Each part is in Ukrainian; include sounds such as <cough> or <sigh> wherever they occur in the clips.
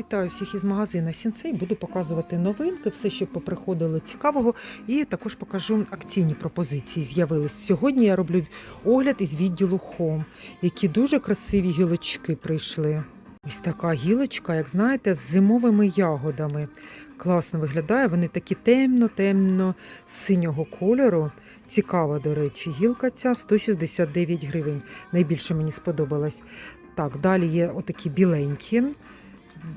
Вітаю всіх із магазина Сінсей. Буду показувати новинки, все, що поприходило цікавого, і також покажу акційні пропозиції. З'явились сьогодні. Я роблю огляд із відділу Home, які дуже красиві гілочки прийшли. Ось така гілочка, як знаєте, з зимовими ягодами. Класно виглядає. Вони такі темно-темно синього кольору. Цікава, до речі, гілка ця 169 гривень. Найбільше мені сподобалась. Так, далі є отакі біленькі.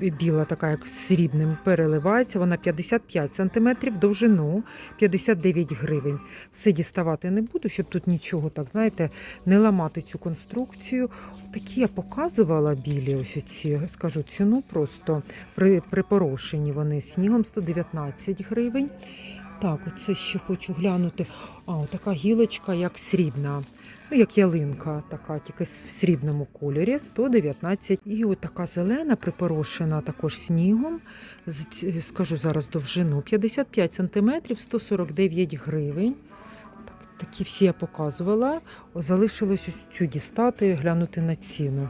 Біла така, як срібним, переливається. Вона 55 см, довжину 59 гривень. Все діставати не буду, щоб тут нічого, так знаєте, не ламати цю конструкцію. Такі я показувала білі, ось ці, скажу ціну просто при, припорошені вони снігом 119 гривень. Так, оце ще хочу глянути. А, така гілочка, як срібна. Ну, як ялинка, така, тільки в срібному кольорі, 119. І от така зелена, припорошена також снігом. Скажу зараз довжину 55 см, 149 гривень. Так, такі всі я показувала. Залишилось ось цю дістати, глянути на ціну.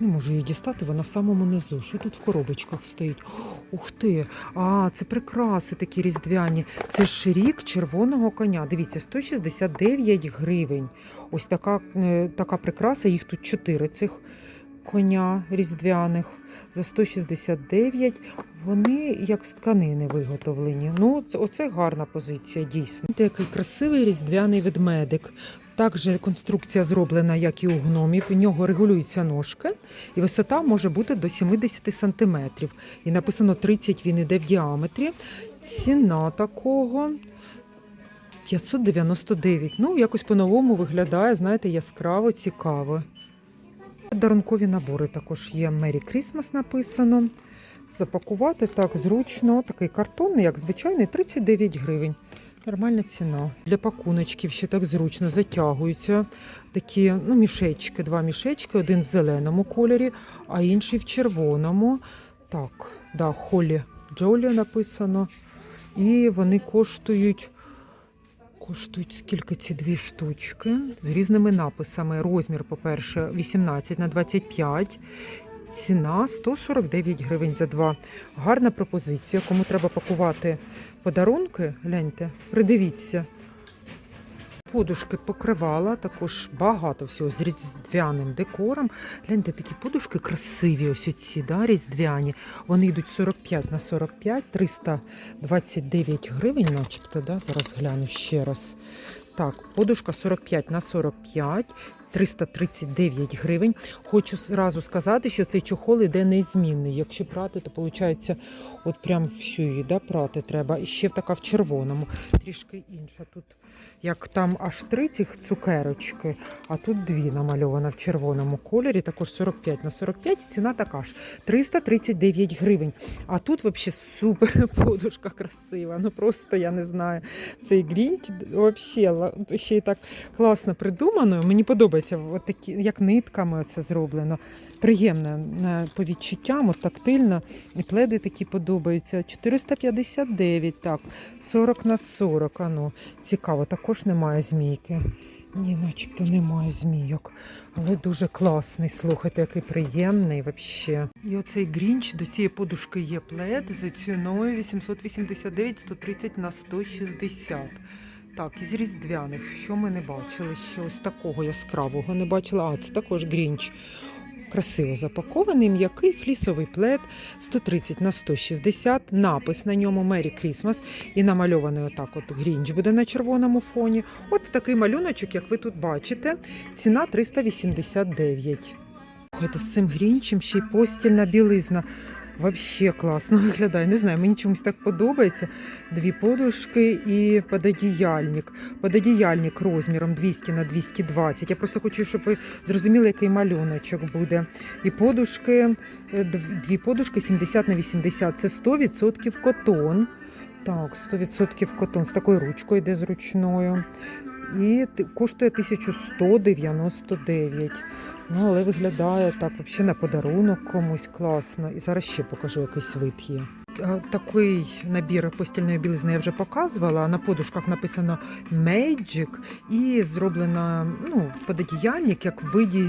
Не можу її дістати, вона в самому низу. Що тут в коробочках стоїть? Ух ти! А, це прикраси такі різдвяні. Це ж рік червоного коня. Дивіться, 169 гривень. Ось така, е, така прикраса, їх тут чотири цих коня різдвяних. За 169 вони як з тканини виготовлені. Ну, це, оце гарна позиція, дійсно. Такий красивий різдвяний ведмедик. Також конструкція зроблена, як і у гномів. У нього регулюються ножки, і висота може бути до 70 см. І написано 30 він іде в діаметрі. Ціна такого 599. Ну, якось по-новому виглядає, знаєте, яскраво, цікаво. Дарункові набори також є Merry Christmas написано. Запакувати так зручно. Такий картонний, як звичайний, 39 гривень. Нормальна ціна. Для пакуночків ще так зручно затягуються такі ну, мішечки, два мішечки, один в зеленому кольорі, а інший в червоному. Так, да, Холі Джолі написано. І вони коштують. Коштують скільки ці дві штучки з різними написами. Розмір, по-перше, 18 на 25. Ціна 149 гривень за два. Гарна пропозиція. Кому треба пакувати подарунки, гляньте, придивіться. Подушки покривала, також багато всього з різдвяним декором. Гляньте, такі подушки красиві, ось оці, да, різдвяні. Вони йдуть 45 на 45, 329 гривень, начебто, да? зараз гляну ще раз. Так, подушка 45 на 45, 339 гривень. Хочу зразу сказати, що цей чохол іде незмінний. Якщо прати, то виходить, от прям всю її да, прати треба. І ще така в червоному, трішки інша. Тут як там аж три цих цукерочки, а тут дві намальована в червоному кольорі, також 45 на 45, ціна така ж 339 гривень. А тут взагалі супер <laughs> подушка красива. Ну просто я не знаю. Цей грінч взагалі ще й так класно придумано. Мені подобається, от такі, як нитками це зроблено. Приємно е, по відчуттям, от тактильно. І пледи такі подобаються. 459, так, 40 на 40. Ану, цікаво, також немає змійки. Ні, начебто немає змійок, але дуже класний. Слухайте, який приємний взагалі. І оцей грінч до цієї подушки є плед за ціною 889, 130 на 160. Так, із різдвяних, що ми не бачили ще ось такого яскравого не бачила. А, це також грінч. Красиво запакований, м'який флісовий плед 130 на 160, напис на ньому Мері Крісмас і намальований отак от грінч буде на червоному фоні. От такий малюночок, як ви тут бачите, ціна 389. Слухайте, з цим грінчем ще й постільна білизна. Вообще класно <laughs> виглядає. Не знаю, мені чомусь так подобається. Дві подушки і пододіяльник. Пододіяльник розміром 200 на 220. Я просто хочу, щоб ви зрозуміли, який малюночок буде. І подушки, е, дві подушки 70 на 80. Це 100% котон. Так, 100% котон з такою ручкою йде зручною. І коштує 1199. Ну, але виглядає так, взагалі на подарунок комусь класно. І зараз ще покажу якийсь вид є. е, такий набір постільної білизни я вже показувала. На подушках написано Magic і зроблено ну, пододіяльник, як в виді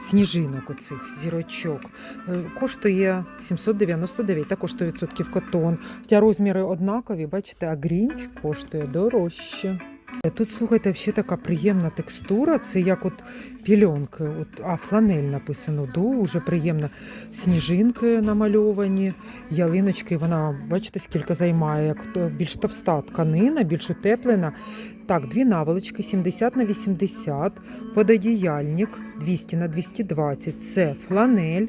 сніжинок оцих зірочок. Е, Коштує 799, також 100% котон. Хоча розміри однакові, бачите, а грінч коштує дорожче. Тут, слухайте, ще така приємна текстура. Це як от пільонки, от, а фланель написано. Дуже приємна. Сніжинки намальовані, ялиночки. Вона, бачите, скільки займає, як то більш товста тканина, більш утеплена. Так, дві наволочки 70 на 80, пододіяльник 200 на 220. Це фланель.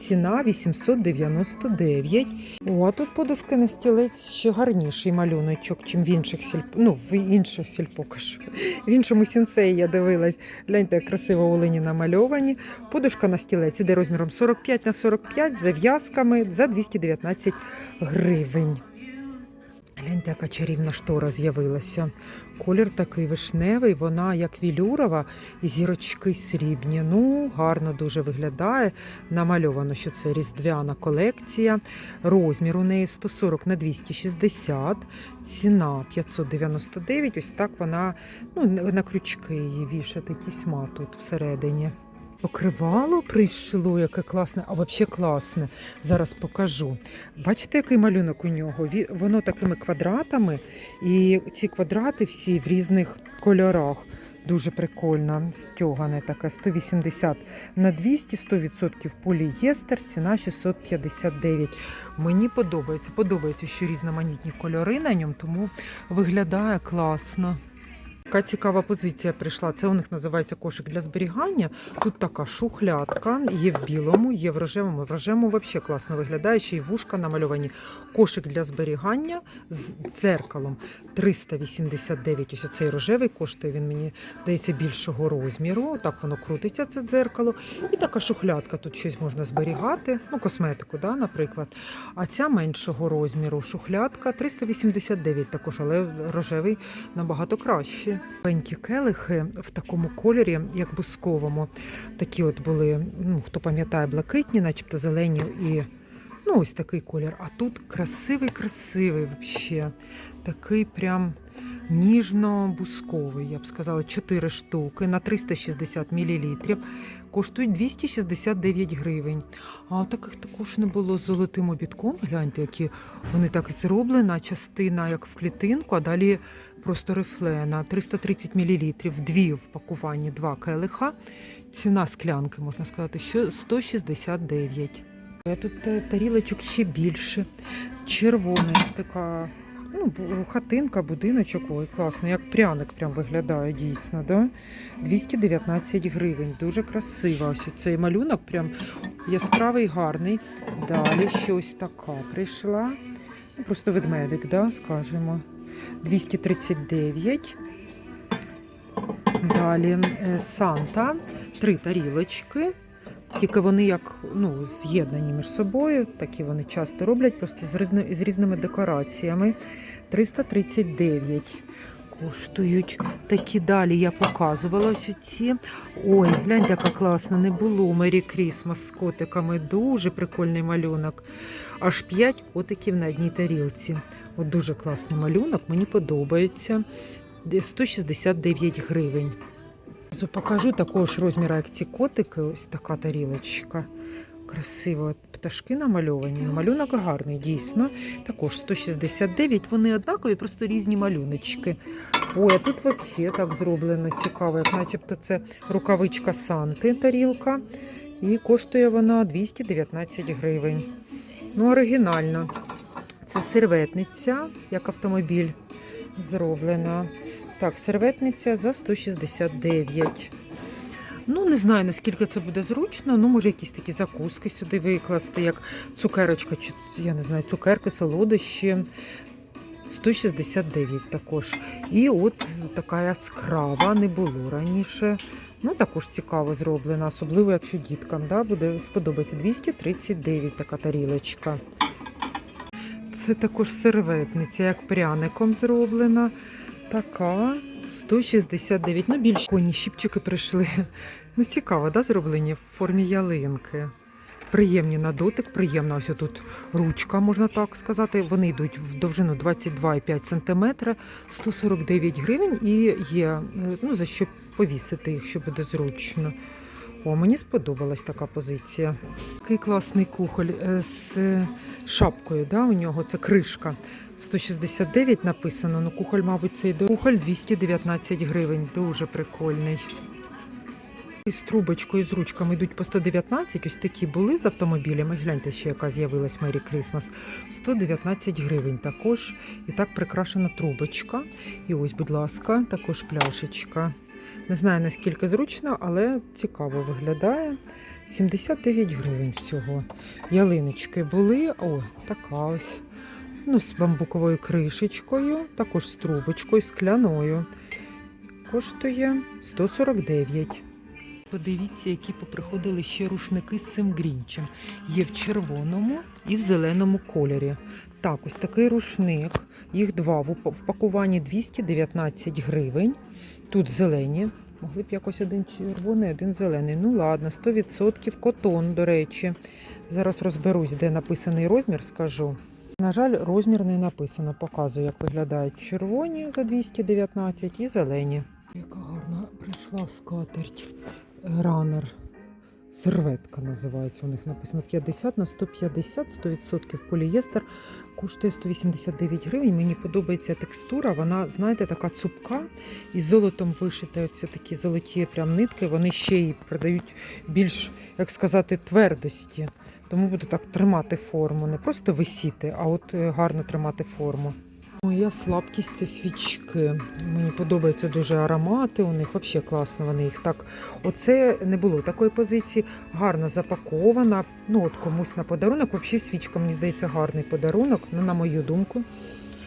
Ціна 899. О, а тут подушки на стілець ще гарніший малюночок, чим в інших сільп... ну, в інших сільпо, кажу. В іншому сінцеї я дивилась. Гляньте, красиво олені намальовані. Подушка на стілець іде розміром 45 на 45 з зав'язками за 219 гривень. Гляньте, яка чарівна штора з'явилася. Колір такий вишневий, вона як вілюрова, і зірочки срібні. Ну, гарно дуже виглядає. Намальовано, що це різдвяна колекція. Розмір у неї 140 на 260, ціна 599. Ось так вона ну, на крючки її вішати тісьма тут всередині. Покривало прийшло, яке класне, а взагалі класне. Зараз покажу. Бачите, який малюнок у нього? Воно такими квадратами, і ці квадрати всі в різних кольорах. Дуже прикольно, стьогане таке 180 на 200, 100% полієстер, ціна 659. Мені подобається. Подобається, що різноманітні кольори на ньому, тому виглядає класно. Така цікава позиція прийшла. Це у них називається кошик для зберігання. Тут така шухлядка, є в білому, є в рожевому. В рожевому взагалі класно виглядає, ще й вушка намальовані. Кошик для зберігання з дзеркалом 389. Ось оцей рожевий коштує. Він мені здається більшого розміру. Так воно крутиться, це дзеркало. І така шухлядка. Тут щось можна зберігати, ну косметику, да, наприклад. А ця меншого розміру шухлядка 389 також, але рожевий набагато краще. Пенькі келихи в такому кольорі, як бусковому. Такі от були, ну хто пам'ятає, блакитні, начебто зелені і. Ну, ось такий колір. А тут красивий, красивий взагалі. Такий прям ніжно-бусковий, я б сказала, 4 штуки на 360 мл. Коштують 269 гривень. А таких також не було з золотим обідком. Гляньте, які вони так зроблена, частина як в клітинку, а далі просто рифлена. 330 мл, дві в пакуванні, два келиха. Ціна склянки, можна сказати, що 169. А Тут е, тарілочок ще більше. Червона така ну, хатинка, будиночок. Ой, класно, як пряник прям виглядає дійсно. Да? 219 гривень. Дуже красиво. Ось цей малюнок прям яскравий, гарний. Далі щось така прийшла. Ну, Просто ведмедик, да, скажімо. 239. Далі е, Санта, три тарілочки. Тільки вони як ну, з'єднані між собою, такі вони часто роблять, просто з, різни, з різними декораціями. 339 коштують. Такі далі я показувала ось ці. Ой, гляньте, яка класна, не було Мері Крісмас з котиками. Дуже прикольний малюнок. Аж 5 котиків на одній тарілці. От дуже класний малюнок, мені подобається. 169 гривень. Зу- Покажу такого ж розміру, як ці котики. Ось така тарілочка. Красиво пташки намальовані. Малюнок гарний, дійсно. Також 169. Вони однакові, просто різні малюночки. Ой, а тут взагалі так зроблено цікаво, як начебто це рукавичка Санти тарілка. І коштує вона 219 гривень. Ну, оригінально. Це серветниця, як автомобіль зроблена. Так, серветниця за 169. Ну, не знаю, наскільки це буде зручно. Ну, може, якісь такі закуски сюди викласти, як цукерочка, чи я не знаю, цукерки, солодощі. 169 також. І от така яскрава не було раніше. Ну, також цікаво зроблена, особливо, якщо діткам да, буде сподобається. 239 така тарілочка. Це також серветниця, як пряником зроблена. Така 169. Ну, більш коні щіпчики прийшли. Ну, цікаво, да, зроблені в формі ялинки. Приємні на дотик, приємна ось тут ручка, можна так сказати. Вони йдуть в довжину 22,5 см, 149 гривень і є е, ну, за що повісити їх, що буде зручно. О, мені сподобалась така позиція. Такий класний кухоль е, з шапкою. Да, у нього це кришка. 169 написано. Ну, кухоль, мабуть, цей до кухоль 219 гривень. Дуже прикольний. Із трубочкою, з ручками йдуть по 119, ось такі були з автомобілями. Гляньте, ще яка з'явилась Мері Крісмас. 119 гривень також. І так прикрашена трубочка. І ось, будь ласка, також пляшечка. Не знаю наскільки зручно, але цікаво виглядає. 79 гривень всього. Ялиночки були. О, така ось. Ну, з бамбуковою кришечкою, також з трубочкою, скляною. Коштує 149. Подивіться, які поприходили ще рушники з цим грінчем. Є в червоному і в зеленому кольорі. Так, ось такий рушник. Їх два в пакуванні 219 гривень. Тут зелені. Могли б якось один червоний, один зелений. Ну ладно, 100% котон, до речі. Зараз розберусь, де написаний розмір, скажу. На жаль, розмір не написано. Показую, як виглядають червоні за 219 і зелені. Яка гарна прийшла скатерть. Ранер. Серветка називається. У них написано 50 на 150, 100% полієстер. Коштує 189 гривень. Мені подобається текстура. Вона, знаєте, така цупка і золотом вишита. Оці такі золоті прям нитки. Вони ще й придають більш, як сказати, твердості. Тому буду так тримати форму. Не просто висіти, а от е, гарно тримати форму. Моя слабкість це свічки. Мені подобаються дуже аромати. У них взагалі класно. Вони їх так. Оце не було такої позиції. Гарно запакована. Ну от комусь на подарунок. Взагалі свічка, мені здається, гарний подарунок. Ну, на мою думку.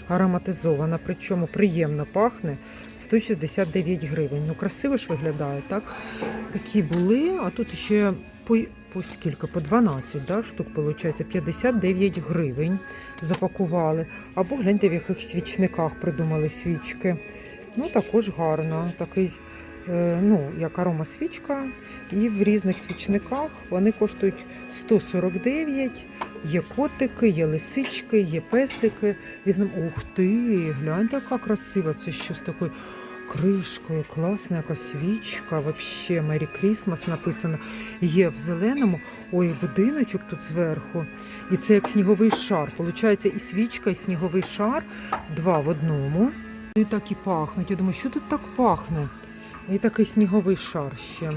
Ароматизована, причому приємно пахне 169 гривень. Ну, красиво ж виглядає, так? Такі були, а тут ще по, по скільки? По 12 да, штук, виходить, 59 гривень запакували. Або гляньте, в яких свічниках придумали свічки. Ну, також гарно. Такий, е, ну, як арома свічка. І в різних свічниках вони коштують 149. Є котики, є лисички, є песики. Різним... Ух ти! Гляньте, яка красива. Це що з такою кришкою. Класна яка свічка. Вообще Мері Крісмас написано. Є в зеленому. Ой, будиночок тут зверху. І це як сніговий шар. Получається і свічка, і сніговий шар. Два в одному. І так і пахнуть. Я думаю, що тут так пахне? І такий сніговий шар ще.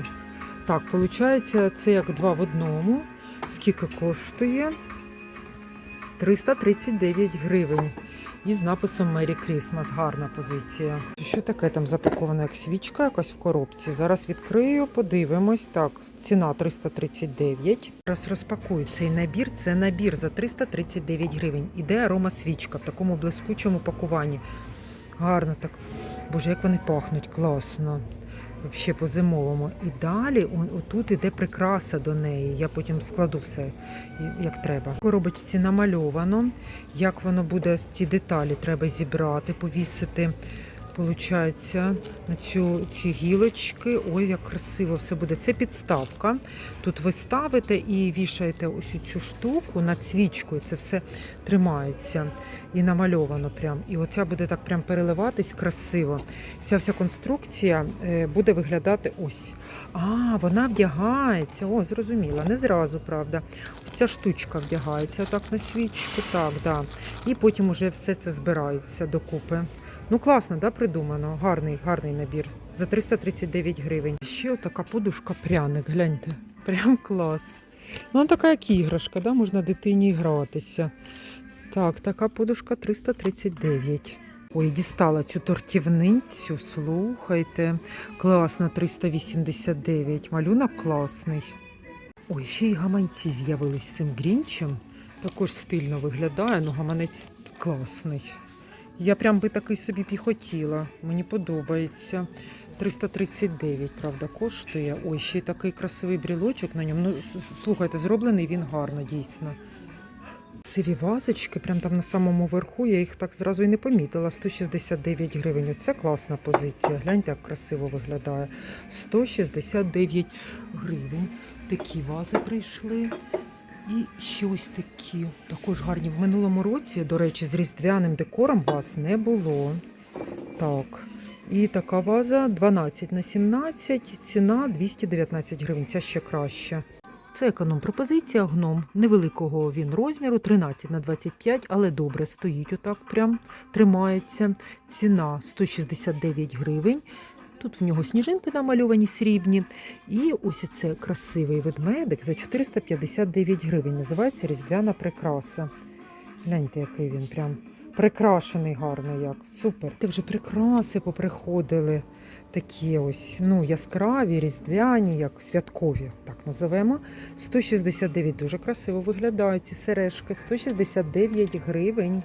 Так, виходить, це як два в одному. Скільки коштує? 339 гривень. І з написом Merry Christmas. Гарна позиція. Що таке там запаковано, як свічка якась в коробці? Зараз відкрию, подивимось. Так, ціна 339. Зараз розпакую цей набір. Це набір за 339 гривень. Іде арома свічка в такому блискучому пакуванні. Гарно так. Боже, як вони пахнуть, класно. Взагалі по-зимовому. І далі отут іде прикраса до неї. Я потім складу все як треба. Коробочці намальовано. Як воно буде з ці деталі треба зібрати, повісити. Получається, на цю ці гілочки. Ой, як красиво все буде. Це підставка. Тут ви ставите і вішаєте ось цю штуку над свічкою. Це все тримається і намальовано прям. І оця буде так прям переливатись красиво. Ця вся конструкція е, буде виглядати ось. А, вона вдягається. О, зрозуміла. Не зразу, правда. Ось ця штучка вдягається так на свічку. Так, да. І потім уже все це збирається докупи. Ну, класно, да, придумано. Гарний, гарний набір. За 339 гривень. Ще така подушка пряник, гляньте. Прям клас. Ну, така, як іграшка, да? можна дитині гратися. Так, така подушка 339. Ой, дістала цю тортівницю, слухайте. Класно, 389. Малюнок класний. Ой, ще й гаманці з'явились з цим грінчем. Також стильно виглядає, ну гаманець класний. Я прям би такий собі б і хотіла. Мені подобається. 339, правда, коштує. Ой, ще й такий красивий брілочок на ньому. Ну, слухайте, зроблений він гарно, дійсно. Красиві вазочки, прям там на самому верху, я їх так зразу і не помітила. 169 гривень. Оце класна позиція. Гляньте, як красиво виглядає. 169 гривень. Такі вази прийшли. І ще ось такі, також гарні. В минулому році, до речі, з різдвяним декором вас не було. Так. І така ваза 12 на 17, ціна 219 гривень. Ця ще краще. Це економ-пропозиція гном. Невеликого він розміру, 13 на 25, але добре стоїть отак, прям тримається. Ціна 169 гривень. Тут в нього сніжинки намальовані срібні. І ось це красивий ведмедик за 459 гривень. Називається Різдвяна прикраса. Гляньте, який він прям прикрашений гарно як. Супер. Ти вже прикраси поприходили. Такі ось ну, яскраві, різдвяні, як святкові, так називемо. 169 дуже красиво виглядають ці сережки. 169 гривень.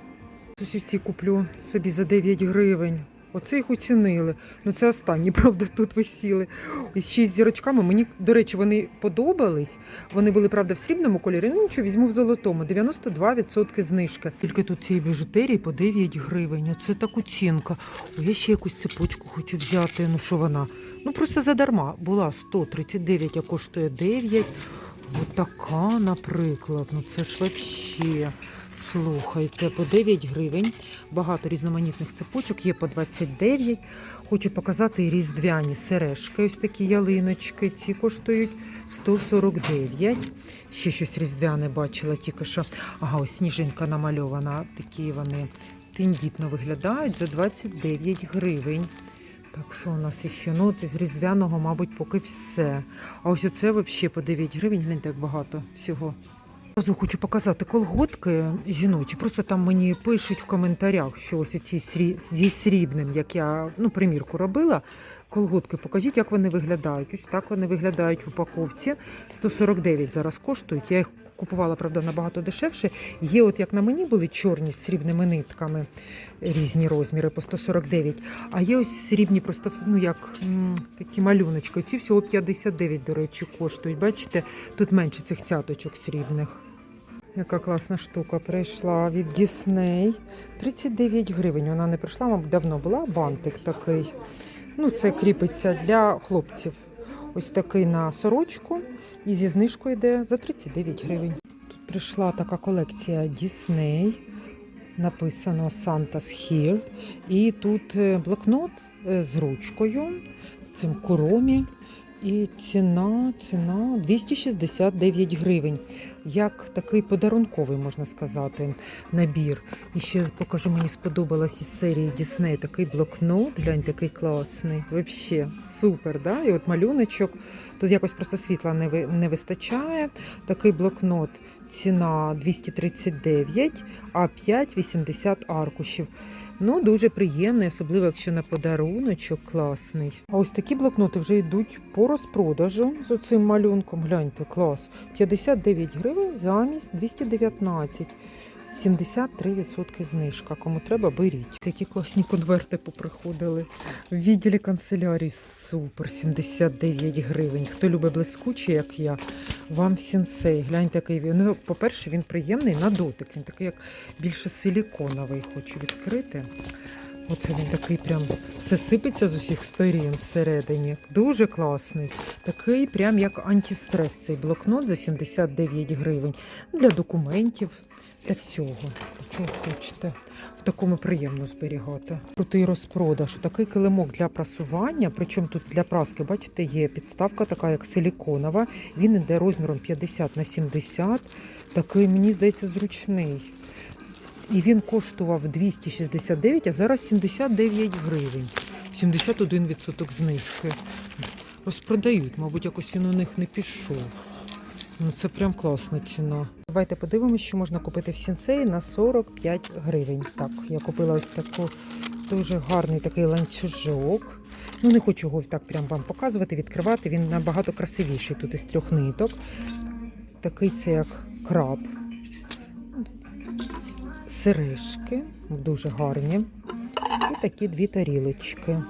Ось оці куплю собі за 9 гривень. Оце їх оцінили. Ну це останні, <laughs> правда, тут висіли. Із шість зірочками. Мені, до речі, вони подобались. Вони були, правда, в срібному кольорі. Ну нічого, візьму в золотому. 92% знижка. Тільки тут цієї біжутерії по 9 гривень. Оце так оцінка. О, я ще якусь цепочку хочу взяти. Ну що вона? Ну просто задарма. Була 139, а коштує 9. Отака, наприклад. Ну це ж вообще. Слухайте, по 9 гривень. Багато різноманітних цепочок, є по 29. Хочу показати різдвяні сережки. Ось такі ялиночки. Ці коштують 149. Ще щось різдвяне бачила тільки що. Ага, ось сніжинка намальована. Такі вони тендітно виглядають за 29 гривень. Так, що у нас іще? Ну, із різдвяного, мабуть, поки все. А ось оце взагалі по 9 гривень. Гляньте, як багато всього. Разу хочу показати колготки жіночі. Просто там мені пишуть в коментарях, що ось ці срі... зі срібним, як я ну, примірку робила. Колготки, покажіть, як вони виглядають. Ось так вони виглядають в упаковці. 149 зараз коштують. Я їх купувала, правда, набагато дешевше. Є, от як на мені були чорні з срібними нитками, різні розміри по 149. А є ось срібні, просто ну як такі малюночки. Ці всього 59, до речі, коштують. Бачите, тут менше цих цяточок срібних. Яка класна штука прийшла від Дісней. 39 гривень. Вона не прийшла, мабуть, давно була. Бантик такий. Ну, це кріпиться для хлопців. Ось такий на сорочку. І зі знижкою йде за 39 гривень. Тут прийшла така колекція Дісней. Написано Santa's Here. І тут е, блокнот е, з ручкою, з цим куромі. І ціна, ціна 269 гривень. Як такий подарунковий, можна сказати, набір. І ще покажу, мені сподобалась із серії Дісней такий блокнот. Глянь, такий класний. Взагалі, супер, да? І от малюночок. Тут якось просто світла не, ви- не вистачає. Такий блокнот. Ціна 239, а 5 80 аркушів. Ну, дуже приємний, особливо якщо на подаруночок класний. А ось такі блокноти вже йдуть по розпродажу з оцим малюнком. Гляньте, клас. 59 гривень замість 219. 73% знижка. Кому треба, беріть. Такі класні конверти поприходили. В відділі канцелярії супер, 79 гривень. Хто любить блискучий, як я, вам сінсей. Гляньте, який він. Ну, по-перше, він приємний на дотик. Він такий, як більше силіконовий. Хочу відкрити. Оце він такий прям все сипеться з усіх сторін всередині. Дуже класний. Такий прям як антистрес цей блокнот за 79 гривень. Для документів, для всього. Чого хочете. В такому приємно зберігати. Крутий розпродаж. Такий килимок для прасування. Причому тут для праски, бачите, є підставка така, як силіконова. Він іде розміром 50 на 70. Такий, мені здається, зручний. І він коштував 269, а зараз 79 гривень. 71% знижки. Розпродають, мабуть, якось він у них не пішов. Ну це прям класна ціна. Давайте подивимося, що можна купити в сінсеї на 45 гривень. Так, я купила ось таку дуже гарний такий ланцюжок. Ну, не хочу його так прям вам показувати, відкривати. Він набагато красивіший. Тут із трьох ниток. Такий це як краб. Сережки дуже гарні. І такі дві тарілочки.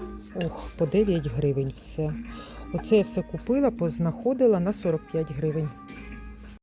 Ох, по 9 гривень все. Оце я все купила, познаходила на 45 гривень.